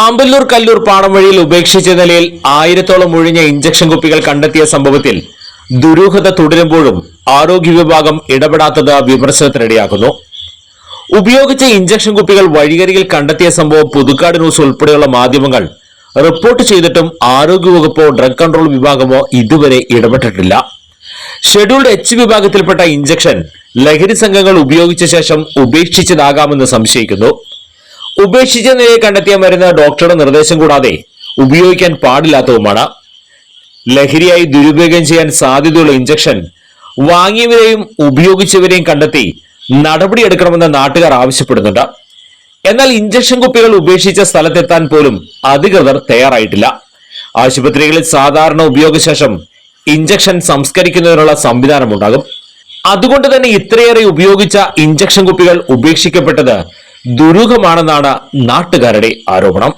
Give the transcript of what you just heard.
ആമ്പല്ലൂർ കല്ലൂർ പാടം വഴിയിൽ ഉപേക്ഷിച്ച നിലയിൽ ആയിരത്തോളം ഒഴിഞ്ഞ ഇഞ്ചക്ഷൻ കുപ്പികൾ കണ്ടെത്തിയ സംഭവത്തിൽ ദുരൂഹത തുടരുമ്പോഴും ആരോഗ്യ വിഭാഗം ഇടപെടാത്തത് വിമർശനത്തിനിടയാക്കുന്നു. ഉപയോഗിച്ച ഇഞ്ചക്ഷൻ കുപ്പികൾ വഴിയരികിൽ കണ്ടെത്തിയ സംഭവം പുതുക്കാട് ന്യൂസ് ഉൾപ്പെടെയുള്ള മാധ്യമങ്ങൾ റിപ്പോർട്ട് ചെയ്തിട്ടും ആരോഗ്യവകുപ്പോ ഡ്രഗ് കൺട്രോൾ വിഭാഗമോ ഇതുവരെ ഇടപെട്ടിട്ടില്ല. ഷെഡ്യൂൾഡ് എച്ച് വിഭാഗത്തിൽപ്പെട്ട ഇഞ്ചക്ഷൻ ലഹരി സംഘങ്ങൾ ഉപയോഗിച്ച ശേഷം ഉപേക്ഷിച്ചതാകാമെന്ന് സംശയിക്കുന്നു. ഉപേക്ഷിച്ച നിലയിൽ കണ്ടെത്തിയ മരുന്ന് ഡോക്ടറുടെ നിർദ്ദേശം കൂടാതെ ഉപയോഗിക്കാൻ പാടില്ലാത്തതുമാണ്. ലഹരിയായി ദുരുപയോഗം ചെയ്യാൻ സാധ്യതയുള്ള ഇഞ്ചക്ഷൻ വാങ്ങിയവരെയും ഉപയോഗിച്ചവരെയും കണ്ടെത്തി നടപടിയെടുക്കണമെന്ന് നാട്ടുകാർ ആവശ്യപ്പെടുന്നുണ്ട്. എന്നാൽ ഇഞ്ചക്ഷൻ കുപ്പികൾ ഉപേക്ഷിച്ച സ്ഥലത്തെത്താൻ പോലും അധികൃതർ തയ്യാറായിട്ടില്ല. ആശുപത്രികളിൽ സാധാരണ ഉപയോഗശേഷം ഇഞ്ചക്ഷൻ സംസ്കരിക്കുന്നതിനുള്ള സംവിധാനമുണ്ടാകും അതുകൊണ്ട് തന്നെ ഇത്രയേറെ ഉപയോഗിച്ച ഇഞ്ചക്ഷൻ കുപ്പികൾ ഉപേക്ഷിക്കപ്പെട്ടത് ദുരൂഹമാണെന്നാണ് നാട്ടുകാരുടെ ആരോപണം.